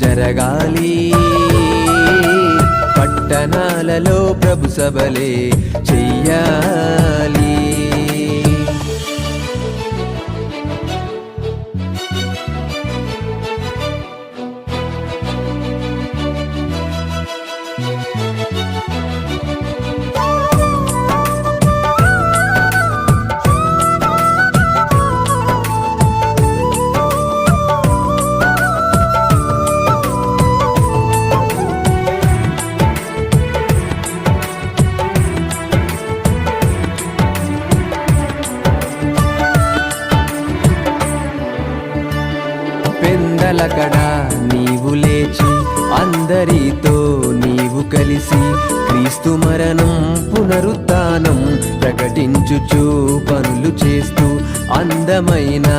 జరగాలి. పట్టణాలలో ప్రభు సభలే చెయ్యాలి. అందమైన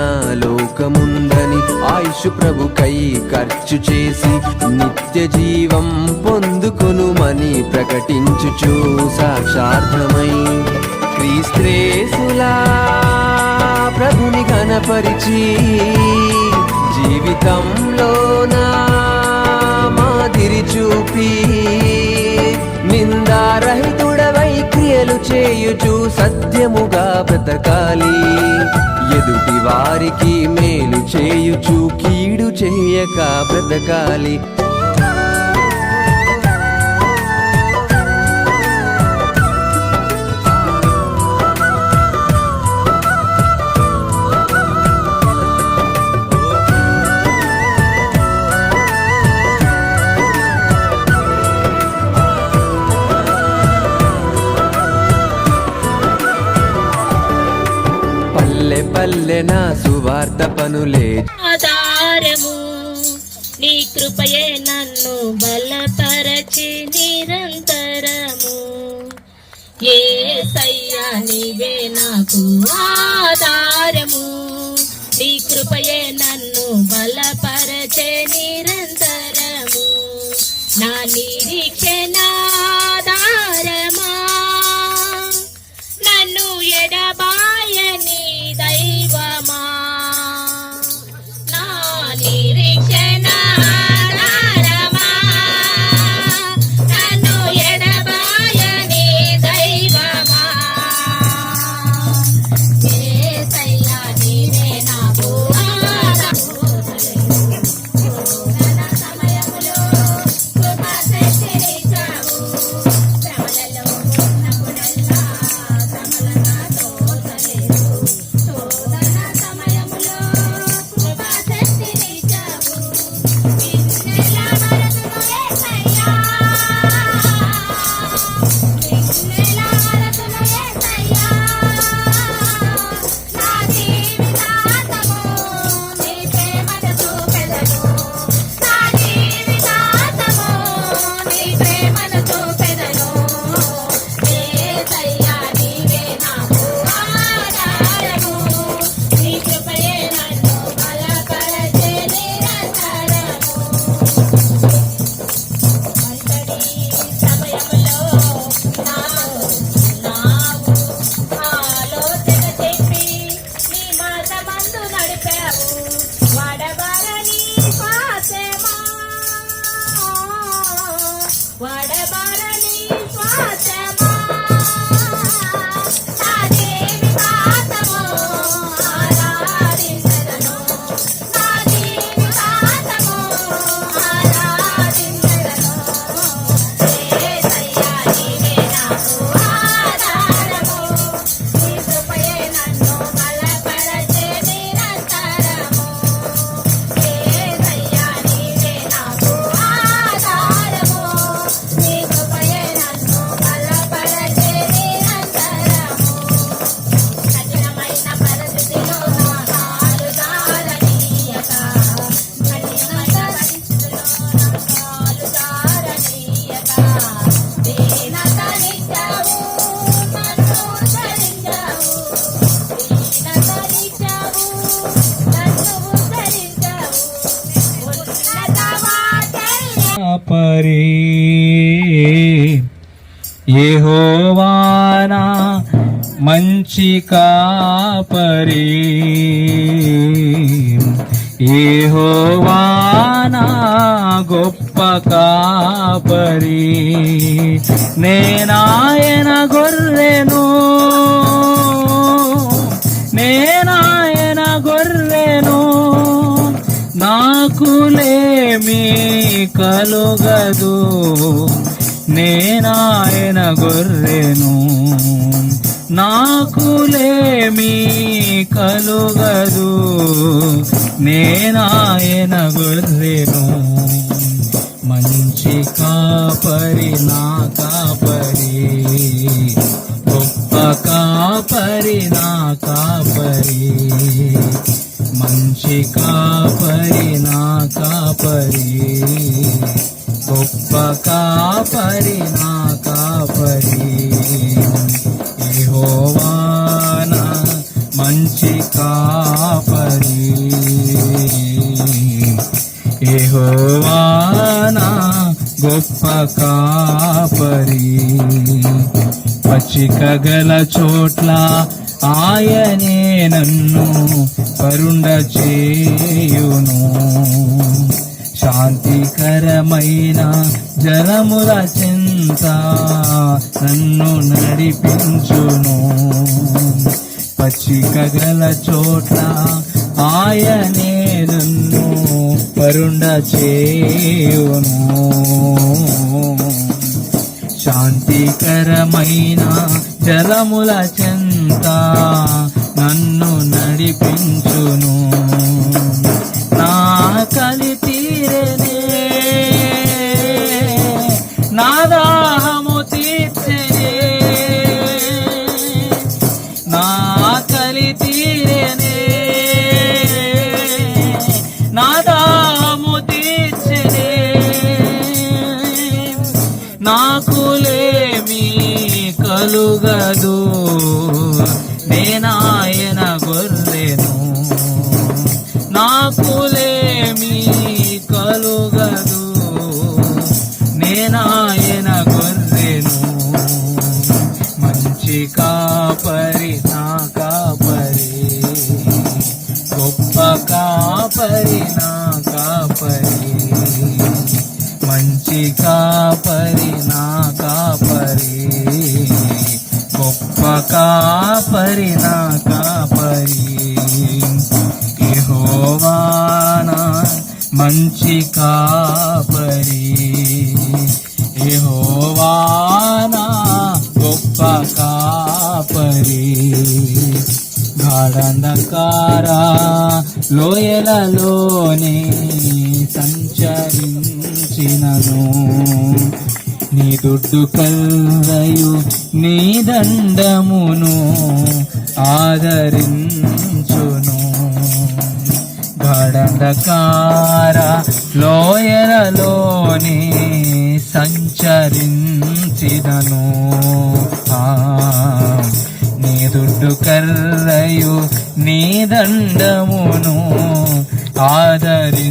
లోకముందని ఆయుష్ ప్రభుకై ఖర్చు చేసి నిత్య జీవం పొందుకొనుమని ప్రకటించుచు సాక్షార్థమై క్రీస్త్రేసులా ప్రభుని గణపరిచి జీవితంలో నా మాదిరి చూపి నిందారహితుడవై క్రియలు చేయుచు సత్యముగా బ్రతకాలి. ఎదుటి వారికి మేలు చేయుచు కీడు చేయక బ్రతకాలి. పల్లె నా సువార్త పనులే. ఆధారము నీ కృపయే నన్ను బలపరచి నిరంతరము. ఏ సయ్యా నీవే నాకు ఆధారము. నీ కృపయే నన్ను బలపరచే నిరంతరము. నా నిరీక్షణ హరి పరి యెహోవానా మంచి కాపరి. యెహోవానా గొప్ప కాపరి. నేనాయన గొర్రెను. నేనాయన గొర్రెను. నాకులేమి కలుగదు. నేనాయన గొర్రెను. నాకులేమి కలుగదు. నేనాయన గొర్రెను. మంచి కాపరి నా కాపరి. గొప్ప కాపరి నా కాపరి. మంచి కాపరి నా కాపరి. గొప్ప కాపరి నా కాపరి. యెహోవాన మంచి కాపరి. యెహోవాన గొప్ప కాపరి. పచ్చిక గల చోట్ల ఆయనే నన్ను పరుండ చేయును శాంతికరమైన జలముల చింత నన్ను నడిపించును. పచ్చిక గల చోట్ల ఆయనే నన్ను పరుండ చేయును శాంతికరమైన జలముల చెంత నన్ను నడిపించును. నా కలి తీరనే మంచి కాపరి. యెహోవానా గొప్ప కాపరి. గాఢంధకార లోయలలోనే సంచరించినను. నీ దుడ్డు కల్లయు నీ దండమును ఆదరించ గాఢంధకార లోయలలోనే సంచరించినను. నీ దుడ్డు కర్రయు నీ దండమును ఆదరి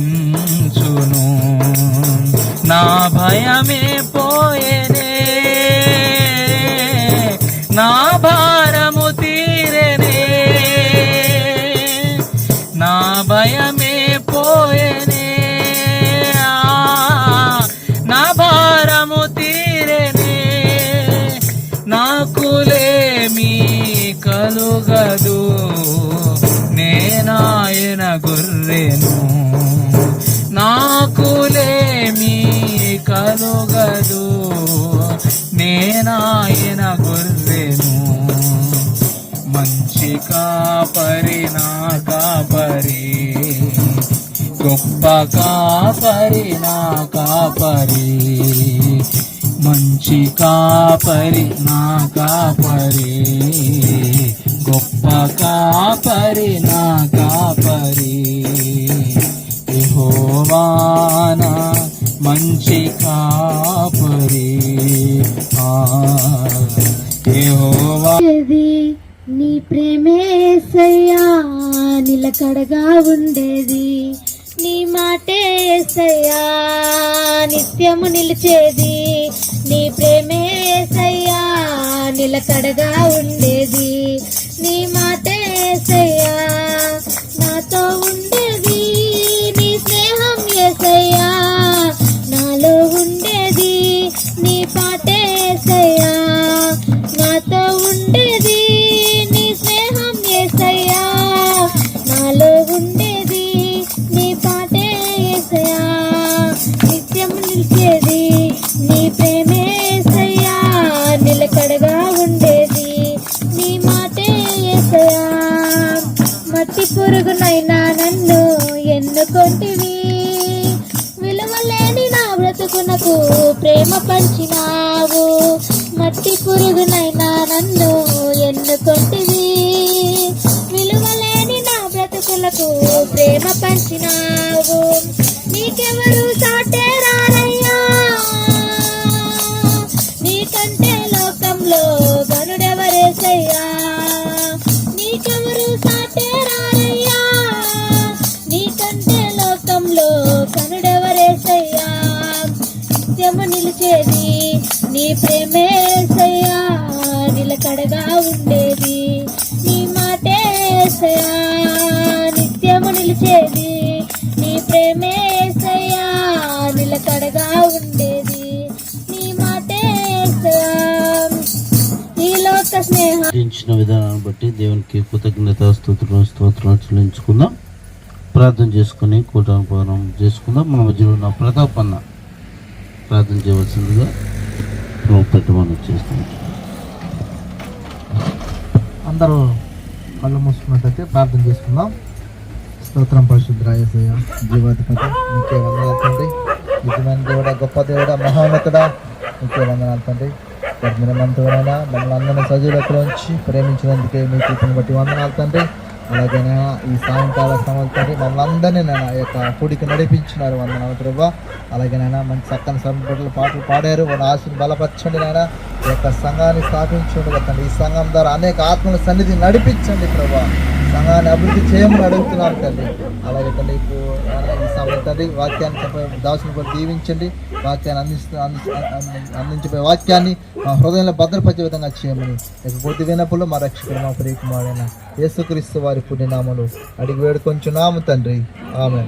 భారము తీరనే. నాకులేమి కలుగదు. నేనాయన గొర్రెను. నాకులేమి కలుగదు. నేనాయన గుర్రెను. మంచి కాపరి నా కాపరి. గొప్ప కాపరి నా కాపరి మంచి కాపరి నా కాపరి గొప్ప కాపరి నా కాపరి. యెహోవానా మంచి కాపరి. ఆ యెహోవా. నీ ప్రేమేసయ్యా నిలకడగా ఉండేది. నీ మాటేసయ్యా నిత్యము నిలిచేది నీ ప్రేమేసయ్యా నిలకడగా ఉండేది. ప్రేమ పంచినావు. నీకెవరు ప్రేమేసయ్యా నిలకడగా ఉండేది. నీ మాటేసయ్యా ఈ లోక స్నేహం. ఇచ్చిన విధానాన్ని బట్టి దేవునికి కృతజ్ఞత స్తోత్రం స్తోత్రం చెల్లించుకుందాం. ప్రార్థన చేసుకుని కూటానుపదనం చేసుకుందాం. మన మధ్యలో ఉన్న ప్రతాప్ అన్న ప్రార్థన చేయవలసిందిగా పెట్టమని చేస్తాం అందరూ కళ్ళు మూసుకున్నట్టయితే ప్రార్థన చేసుకుందాం. స్తోత్రం పరిశుద్ధాయసయ్య జీవాధిపతి నీకే వందనాలు తండ్రి. నిజమైన దేవుడా గొప్ప దేవుడా మహోన్నతుడా నీకే వందనాలు తండ్రి. గర్భిణమంతుడైనా మమ్మల్ని అందరినీ సజీలకులోంచి ప్రేమించినందుకే మీ కృపను బట్టి వందనాలు తండ్రి. అలాగైనా ఈ సాయంకాల సమయం తండ్రి మమ్మల్ని అందరినీ నేను ఆ యొక్క కూడికి నడిపించినారు. వందనాలు ప్రభా. అలాగే నాయన మంచి చక్కని సంపటలు పాటలు పాడారు. వాళ్ళ ఆశను బలపరచండి నాయన. ఈ యొక్క సంఘాన్ని స్థాపించండి తండ్రి. ఈ సంఘం ద్వారా అనేక ఆత్మల సన్నిధి నడిపించండి ప్రభా. సంఘాన్ని అభివృద్ధి చేయమని అడుగుతున్నాను తండ్రి. అలాగే తండ్రి ఇప్పుడు ఈ సమయం తండ్రి వాక్యాన్ని చెప్పే దాసుని కూడా దీవించండి. వాక్యాన్ని అందిస్తూ అందించబోయే వాక్యాన్ని మా హృదయంలో భద్రపరిచే విధంగా చేయమని ఇక కొద్ది వినప్పుడు మా రక్షకుడు మా ప్రియకుమారైన యేసుక్రీస్తు వారి పుణ్యనామలు అడిగి వేడుకొంచున్నాము తండ్రి. ఆమె